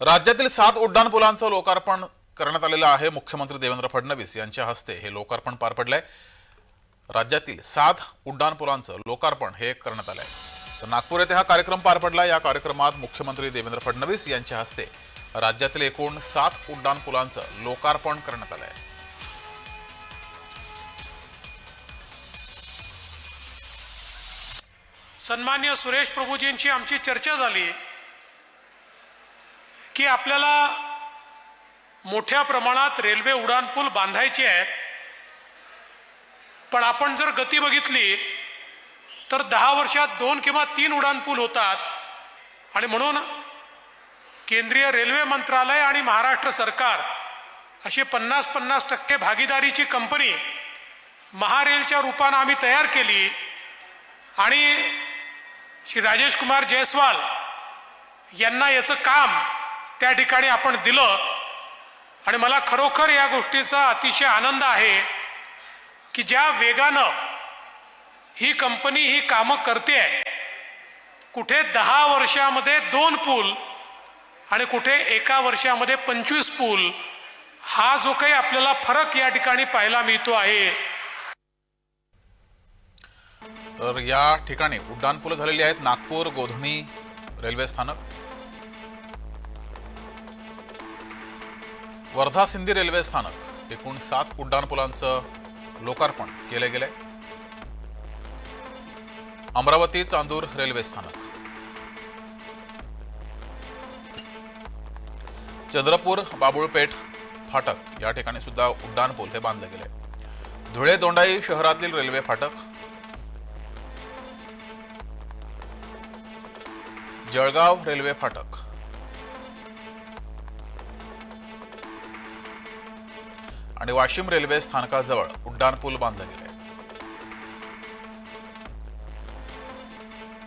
राज्यातील सात उड्डाणपुलांचं लोकार्पण करण्यात आलेलं आहे. मुख्यमंत्री देवेंद्र फडणवीस यांच्या हस्ते हे लोकार्पण पार पडलंय. राज्यातील सात उड्डाणपुलांचं लोकार्पण हे करण्यात आलंय. तर नागपूर येथे हा कार्यक्रम पार पडला. या कार्यक्रमात मुख्यमंत्री देवेंद्र फडणवीस यांच्या हस्ते राज्यातील एकूण सात उड्डाणपुलांचं लोकार्पण करण्यात आलंय. सन्मान्य सुरेश प्रभूजींची आमची चर्चा झाली. की आपल्याला मोठ्या प्रमाणात रेल्वे उड्डाणपूल बांधायचे आहेत. पण आपण जर गती बघितली तर दहा वर्षात दोन किंवा तीन उड्डाणपूल होतात. आणि म्हणून केंद्रीय रेल्वे मंत्रालय आणि महाराष्ट्र सरकार अशी पन्नास पन्नास टक्के भागीदारीची कंपनी महारेलच्या रूपानं आम्ही तयार केली. आणि श्री राजेश कुमार जयस्वाल यांना याचं काम त्या ठिकाणी आपण दिलं. आणि मला खरोखर या गोष्टीचा अतिशय आनंद आहे की ज्या वेगानं ही कंपनी ही कामं करते कुठे दहा वर्षामध्ये दोन पूल आणि कुठे एका वर्षामध्ये पंचवीस पूल हा जो काही आपल्याला फरक या ठिकाणी पाहायला मिळतो आहे. तर या ठिकाणी उड्डाणपूल झालेली आहेत. नागपूर गोधनी रेल्वे स्थानक. वर्धा सिंधी रेल्वे स्थानक एकूण सात उड्डाणपुलांचं लोकार्पण केलं गेलंय अमरावती चांदूर रेल्वे स्थानक. चंद्रपूर बाबुळपेठ फाटक या ठिकाणी सुद्धा उड्डाणपूल हे बांधले गेले. धुळे दोंडाई शहरातील रेल्वे फाटक. जळगाव रेल्वे फाटक. आणि वाशिम रेल्वे स्थानकाजवळ उड्डाणपूल बांधले गेला.